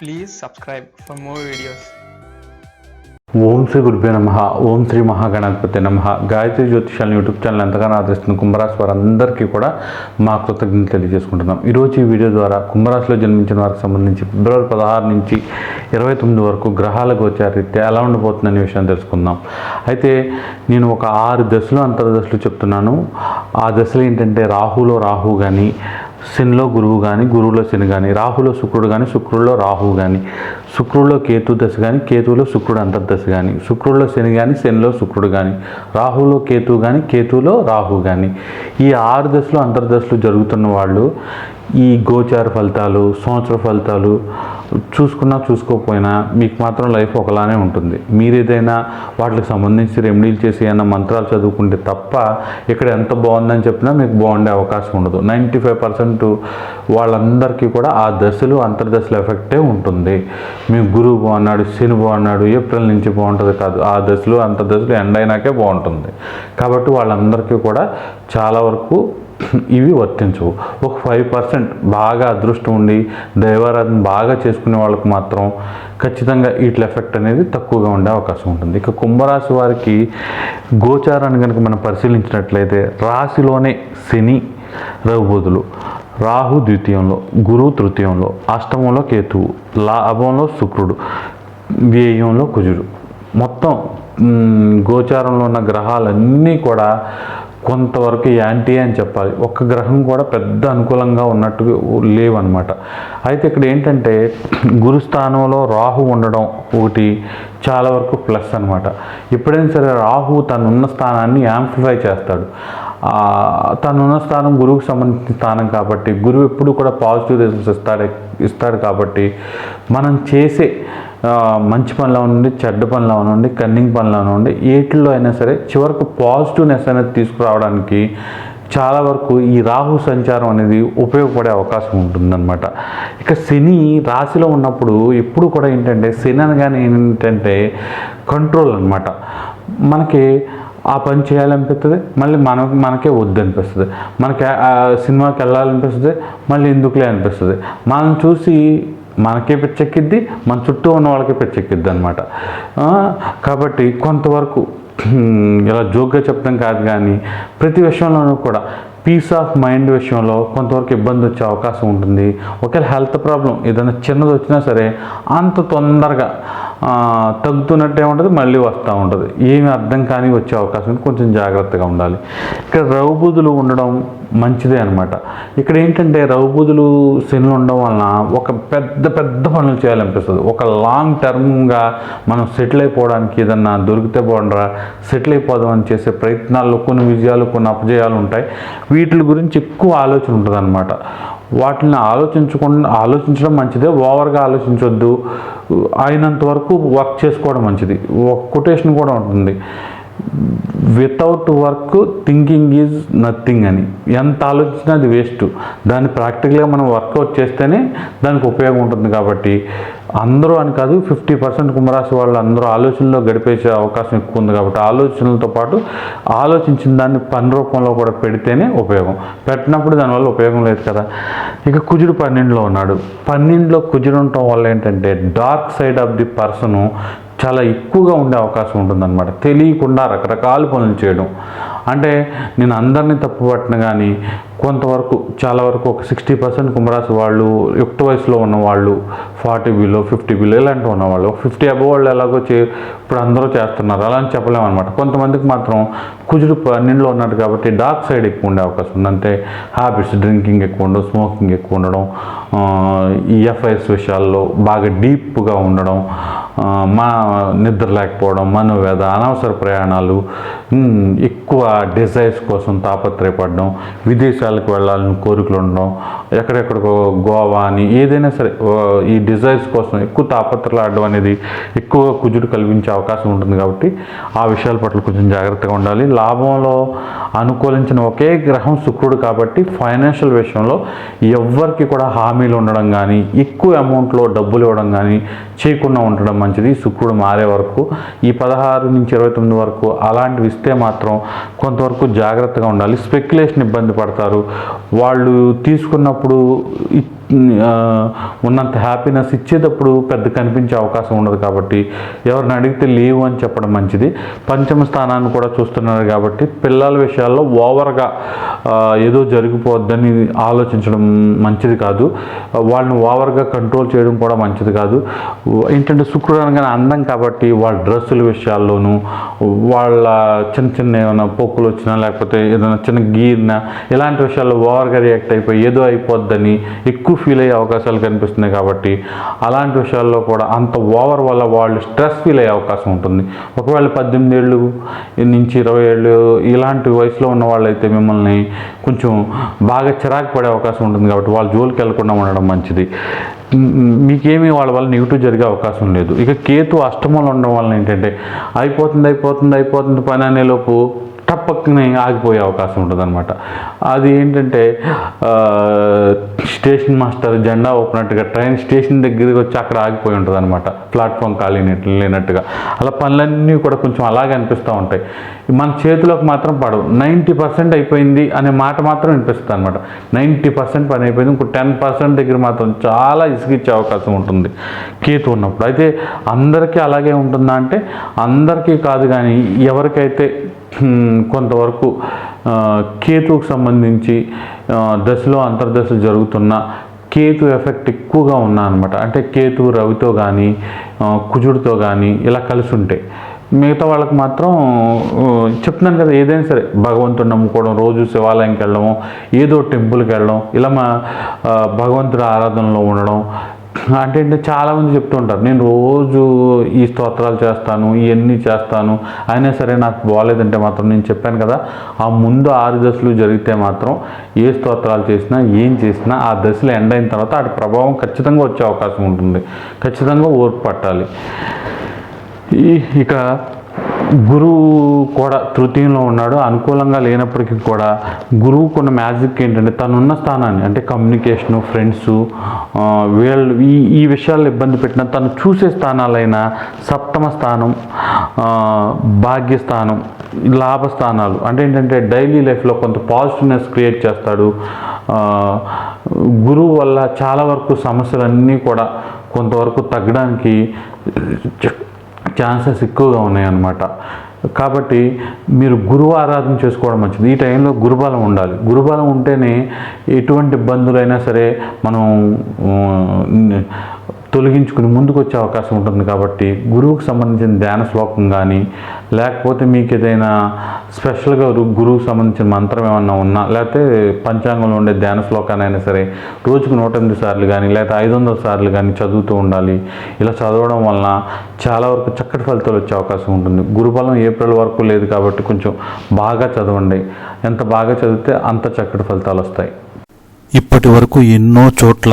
Please subscribe for more videos ఓం శ్రీ గురుభ్యో నమ ఓం శ్రీ మహాగణాధిపతి నమ. గాయత్రి జ్యోతిషాలను యూట్యూబ్ ఛానల్ ఎంతగానో ఆదరిస్తున్న కుంభరాశి వారందరికీ కూడా మా కృతజ్ఞతలు తెలియజేసుకుంటున్నాం. ఈరోజు ఈ వీడియో ద్వారా కుంభరాశిలో జన్మించిన వారికి సంబంధించి ఫిబ్రవరి పదహారు నుంచి ఇరవై తొమ్మిది వరకు గ్రహాల గోచారీత్యా ఎలా ఉండబోతుందనే విషయం తెలుసుకుందాం. అయితే నేను ఒక ఆరు దశలు అంతర్దశలు చెప్తున్నాను. ఆ దశలు ఏంటంటే రాహులో రాహు కానీ శనిలో గురువు కానీ గురువులో శని కానీ రాహులో శుక్రుడు కానీ శుక్రుల్లో రాహు కానీ శుక్రుల్లో కేతు దశ కానీ కేతువులో శుక్రుడు అంతర్దశ కానీ శుక్రుల్లో శని కానీ శనిలో శుక్రుడు కానీ రాహులో కేతు కానీ కేతువులో రాహు కానీ ఈ ఆరు దశలు అంతర్దశలు జరుగుతున్న వాళ్ళు ఈ గోచార ఫలితాలు సంవత్సర ఫలితాలు చూసుకున్నా చూసుకోకపోయినా మీకు మాత్రం లైఫ్ ఒకలానే ఉంటుంది. మీరు ఏదైనా వాటికి సంబంధించి రెమెడీలు చేసి ఏమైనా మంత్రాలు చదువుకుంటే తప్ప ఇక్కడ ఎంత బాగుందని చెప్పినా మీకు బాగుండే అవకాశం ఉండదు. నైంటీ ఫైవ్ పర్సెంట్ వాళ్ళందరికీ కూడా ఆ దశలు అంతర్దశల ఎఫెక్టే ఉంటుంది. మేము గురువు బాగున్నాడు శని బాగున్నాడు ఏప్రిల్ నుంచి బాగుంటుంది కాదు. ఆ దశలో అంత దశలో ఎండ్ అయినాకే బాగుంటుంది. కాబట్టి వాళ్ళందరికీ కూడా చాలా వరకు ఇవి వర్తించవు. ఒక ఫైవ్ పర్సెంట్ బాగా అదృష్టం ఉండి దైవారాధన బాగా చేసుకునే వాళ్ళకి మాత్రం ఖచ్చితంగా వీటి ఎఫెక్ట్ అనేది తక్కువగా ఉండే అవకాశం ఉంటుంది. ఇక కుంభరాశి వారికి గోచారాన్ని కనుక మనం పరిశీలించినట్లయితే రాశిలోనే శని రఘుబోధులు రాహు ద్వితీయంలో గురువు తృతీయంలో అష్టమంలో కేతువు లాభంలో శుక్రుడు వ్యయంలో కుజుడు. మొత్తం గోచారంలో ఉన్న గ్రహాలన్నీ కూడా కొంతవరకు యాంటీ అని చెప్పాలి. ఒక్క గ్రహం కూడా పెద్ద అనుకూలంగా ఉన్నట్టు లేవన్నమాట. అయితే ఇక్కడ ఏంటంటే గురుస్థానంలో రాహు ఉండడం ఒకటి చాలా వరకు ప్లస్ అనమాట ఎప్పుడైనా సరే రాహు తనున్న స్థానాన్ని యాంప్లిఫై చేస్తాడు. తనున్న స్థానం గురువుకు సంబంధించిన స్థానం కాబట్టి గురువు ఎప్పుడు కూడా పాజిటివ్ రిజల్ట్స్ ఇస్తాడు ఇస్తాడు కాబట్టి మనం చేసే మంచి పనులు అవనండి చెడ్డ పనులు అవనండి కన్నింగ్ పనులు అవనండి ఏటిల్లో అయినా సరే చివరకు పాజిటివ్నెస్ అనేది తీసుకురావడానికి చాలా వరకు ఈ రాహు సంచారం అనేది ఉపయోగపడే అవకాశం ఉంటుందన్నమాట. ఇక శని రాశిలో ఉన్నప్పుడు ఎప్పుడు కూడా ఏంటంటే శని అనగానే ఏంటంటే కంట్రోల్ అనమాట మనకి ఆ పని చేయాలనిపిస్తుంది మళ్ళీ మన మనకే వద్దు అనిపిస్తుంది మనకి ఆ సినిమాకి వెళ్ళాలనిపిస్తుంది మళ్ళీ ఎందుకులే అనిపిస్తుంది. మనం చూసి మనకే పిచ్చెక్కిద్ది మన చుట్టూ ఉన్న వాళ్ళకే పిచ్చెక్కిద్ది అనమాట కాబట్టి కొంతవరకు ఇలా జోక్గా చెప్పడం కాదు కానీ ప్రతి విషయంలోనూ కూడా పీస్ ఆఫ్ మైండ్ విషయంలో కొంతవరకు ఇబ్బంది వచ్చే అవకాశం ఉంటుంది. ఒకవేళ హెల్త్ ప్రాబ్లం ఏదైనా చిన్నది వచ్చినా సరే అంత తొందరగా తగ్గుతున్నట్టే ఉంటుంది మళ్ళీ వస్తూ ఉంటుంది. ఏమి అర్థం కానీ వచ్చే అవకాశం ఉంది. కొంచెం జాగ్రత్తగా ఉండాలి. ఇక్కడ రౌబుదులు ఉండడం మంచిదే అనమాట ఇక్కడ ఏంటంటే రౌబుదులు శనులు ఉండడం వలన ఒక పెద్ద పెద్ద పనులు చేయాలనిపిస్తుంది. ఒక లాంగ్ టర్మ్గా మనం సెటిల్ అయిపోవడానికి ఏదన్నా దొరికితే బాగుండరా? సెటిల్ అయిపోదాం అని చేసే ప్రయత్నాల్లో కొన్ని విజయాలు కొన్ని అపజయాలు ఉంటాయి. వీటి గురించి ఎక్కువ ఆలోచన ఉంటుంది అనమాట వాటిని ఆలోచించకుండా ఆలోచించడం మంచిదే ఓవర్గా ఆలోచించొద్దు. అయినంత వరకు వర్క్ చేసుకోవడం మంచిది. ఒక కొటేషన్ కూడా ఉంటుంది. Without work thinking is nothing అని. ఎంత ఆలోచించినా అది వేస్ట్. దాన్ని ప్రాక్టికల్గా మనం వర్కౌట్ చేస్తేనే దానికి ఉపయోగం ఉంటుంది కాబట్టి అందరూ అని కాదు ఫిఫ్టీ పర్సెంట్ కుంభరాశి వాళ్ళు అందరూ ఆలోచనలో గడిపేసే అవకాశం ఎక్కువ ఉంది కాబట్టి ఆలోచనలతో పాటు ఆలోచించిన దాన్ని పని రూపంలో కూడా పెడితేనే ఉపయోగం. పెట్టినప్పుడు దానివల్ల ఉపయోగం లేదు కదా. ఇక కుజుడు పన్నెండులో ఉన్నాడు. పన్నెండులో కుజుడు ఉండటం వల్ల ఏంటంటే dark side of the person చాలా ఎక్కువగా ఉండే అవకాశం ఉంటుందన్నమాట. తెలియకుండా రకరకాల పనులు చేయడం. అంటే నేను అందరినీ తప్పుపట్టిన కానీ కొంతవరకు చాలా వరకు ఒక సిక్స్టీ పర్సెంట్ కుంభరాశి వాళ్ళు యుక్త వయసులో ఉన్న వాళ్ళు ఫార్టీ బిలో ఫిఫ్టీ బిలో ఇలాంటివి ఉన్నవాళ్ళు ఫిఫ్టీ అబవ్ వాళ్ళు ఎలాగో చే ఇప్పుడు అందరూ చేస్తున్నారు. అలా అని చెప్పలేము అనమాట కొంతమందికి మాత్రం కుజుడు పన్నెండులో ఉన్నాడు కాబట్టి డార్క్ సైడ్ ఎక్కువ ఉండే అవకాశం ఉంది. అంటే హ్యాబిట్స్ డ్రింకింగ్ ఎక్కువ ఉండడం స్మోకింగ్ ఎక్కువ ఉండడం ఈ ఎఫ్ఐఎస్ విషయాల్లో బాగా డీప్గా ఉండడం మా నిద్ర లేకపోవడం మనోవేద అనవసర ప్రయాణాలు ఎక్కువ డిజైర్స్ కోసం తాపత్రయపడడం విదేశాలకు వెళ్ళాలని కోరికలు ఉండడం ఎక్కడెక్కడికో గోవా అని ఏదైనా సరే ఈ డిజైర్స్ కోసం ఎక్కువ తాపత్రలాడడం అనేది ఎక్కువ కుజుడు కల్పించే అవకాశం ఉంటుంది కాబట్టి ఆ విషయాల పట్ల కొంచెం జాగ్రత్తగా ఉండాలి. లాభంలో అనుకూలించిన ఒకే గ్రహం శుక్రుడు కాబట్టి ఫైనాన్షియల్ విషయంలో ఎవరికి కూడా హామీలు ఉండడం కానీ ఎక్కువ అమౌంట్లో డబ్బులు ఇవ్వడం కానీ చేయకుండా ఉండడం మంచిది శుక్రుడు మారే వరకు ఈ పదహారు నుంచి ఇరవై తొమ్మిది వరకు అలాంటివి ఇస్తే మాత్రం కొంతవరకు జాగ్రత్తగా ఉండాలి. స్పెక్యులేషన్ ఇబ్బంది పడతారు. వాళ్ళు తీసుకున్నప్పుడు ఉన్నంత హ్యాపీనెస్ ఇచ్చేటప్పుడు పెద్ద కనిపించే అవకాశం ఉండదు కాబట్టి ఎవరిని అడిగితే లేవు అని చెప్పడం మంచిది. పంచమ స్థానాన్ని కూడా చూస్తున్నారు కాబట్టి పిల్లల విషయాల్లో ఓవర్గా ఏదో జరిగిపోద్దని ఆలోచించడం మంచిది కాదు. వాళ్ళని ఓవర్గా కంట్రోల్ చేయడం కూడా మంచిది కాదు. ఏంటంటే శుక్రుడు అనగానే అందం కాబట్టి వాళ్ళ డ్రెస్సుల విషయాల్లోనూ వాళ్ళ చిన్న చిన్న ఏమైనా పొక్కులు వచ్చినా లేకపోతే ఏదైనా చిన్న గీరినా ఇలాంటి విషయాల్లో ఓవర్గా రియాక్ట్ అయిపోయి ఏదో అయిపోద్దని ఎక్కువ ఫీల్ అయ్యే అవకాశాలు కనిపిస్తున్నాయి కాబట్టి అలాంటి విషయాల్లో కూడా అంత ఓవర్ వల్ల వాళ్ళు స్ట్రెస్ ఫీల్ అయ్యే అవకాశం ఉంటుంది. ఒకవేళ పద్దెనిమిది ఏళ్ళు నుంచి ఇరవై ఏళ్ళు ఇలాంటి వయసులో ఉన్న వాళ్ళైతే మిమ్మల్ని కొంచెం బాగా చిరాకు పడే అవకాశం ఉంటుంది కాబట్టి వాళ్ళ జోలికి వెళ్ళకుండా ఉండడం మంచిది. మీకేమీ వాళ్ళ వల్ల నెగిటివ్ జరిగే అవకాశం లేదు. ఇక కేతు అష్టమంలో ఉండడం వల్ల ఏంటంటే అయిపోతుంది అయిపోతుంది అయిపోతుంది పని అనేలోపు టప్పక్కనే ఆగిపోయే అవకాశం ఉంటుంది అనమాట అది ఏంటంటే స్టేషన్ మాస్టర్ జెండా ఊపినట్టుగా ట్రైన్ స్టేషన్ దగ్గరికి వచ్చి అక్కడ ఆగిపోయి ఉంటుంది అనమాట ప్లాట్ఫామ్ ఖాళీ లేనట్టుగా. అలా పనులన్నీ కూడా కొంచెం అలాగే అనిపిస్తూ ఉంటాయి. మన చేతిలోకి మాత్రం పడవు. నైంటీ పర్సెంట్ అయిపోయింది అనే మాట మాత్రం వినిపిస్తుంది అనమాట నైంటీ పర్సెంట్ పని అయిపోయింది. ఇంకో టెన్ పర్సెంట్ దగ్గర మాత్రం చాలా ఇసుగిచ్చే అవకాశం ఉంటుంది. కేతు ఉన్నప్పుడు. అయితే అందరికీ అలాగే ఉంటుందా అంటే అందరికీ కాదు కానీ ఎవరికైతే కొంతవరకు కేతుకు కేతువుకు సంబంధించి దశలో అంతర్దశలు జరుగుతున్న కేతు ఎఫెక్ట్ ఎక్కువగా ఉన్నా అనమాట అంటే కేతు రవితో కానీ కుజుడితో కానీ ఇలా కలిసి ఉంటే మిగతా వాళ్ళకి మాత్రం చెప్తున్నాను కదా ఏదైనా సరే భగవంతుడు నమ్ముకోవడం రోజు శివాలయంకి వెళ్ళడం ఏదో టెంపుల్కి వెళ్ళడం ఇలా మా భగవంతుడి ఆరాధనలో ఉండడం అంటే ఏంటంటే చాలామంది చెప్తూ ఉంటారు నేను రోజు ఈ స్తోత్రాలు చేస్తాను ఇవన్నీ చేస్తాను అయినా సరే నాకు బాగాలేదంటే మాత్రం నేను చెప్పాను కదా ఆ ముందు ఆరు దశలు జరిగితే మాత్రం ఏ స్తోత్రాలు చేసినా ఏం చేసినా ఆ దశలు ఎండ్ అయిన తర్వాత వాటి ప్రభావం ఖచ్చితంగా వచ్చే అవకాశం ఉంటుంది ఖచ్చితంగా ఓర్పు పట్టాలి. ఈ ఇక గురువు కూడా తృతీయంలో ఉన్నాడు. అనుకూలంగా లేనప్పటికీ కూడా గురువుకు ఉన్న మ్యాజిక్ ఏంటంటే తనున్న స్థానాన్ని అంటే కమ్యూనికేషను ఫ్రెండ్స్ వీళ్ళు ఈ ఈ విషయాల్లో ఇబ్బంది పెట్టిన తను చూసే స్థానాలైన సప్తమ స్థానం భాగ్యస్థానం లాభస్థానాలు అంటే ఏంటంటే డైలీ లైఫ్లో కొంత పాజిటివ్నెస్ క్రియేట్ చేస్తాడు. గురువు వల్ల చాలా వరకు సమస్యలన్నీ కూడా కొంతవరకు తగ్గడానికి ఛాన్సెస్ ఎక్కువగా ఉన్నాయన్నమాట. కాబట్టి మీరు గురువు ఆరాధన చేసుకోవడం మంచిది. ఈ టైంలో గురుబలం ఉండాలి. గురుబలం ఉంటేనే ఎటువంటి ఇబ్బందులైనా సరే మనం తొలగించుకుని ముందుకు వచ్చే అవకాశం ఉంటుంది కాబట్టి గురువుకు సంబంధించిన ధ్యాన శ్లోకం కానీ లేకపోతే మీకు ఏదైనా స్పెషల్గా గురువుకు సంబంధించిన మంత్రం ఏమన్నా ఉన్నా లేకపోతే పంచాంగంలో ఉండే ధ్యాన శ్లోకాన్ని అయినా సరే రోజుకు నూట ఎనిమిది సార్లు కానీ లేకపోతే ఐదు వందల సార్లు కానీ చదువుతూ ఉండాలి. ఇలా చదవడం వలన చాలా వరకు చక్కటి ఫలితాలు వచ్చే అవకాశం ఉంటుంది. గురుబలం ఏప్రిల్ వరకు లేదు కాబట్టి కొంచెం బాగా చదవండి. ఎంత బాగా చదివితే అంత చక్కటి ఫలితాలు వస్తాయి. ఇప్పటి వరకు ఎన్నో చోట్ల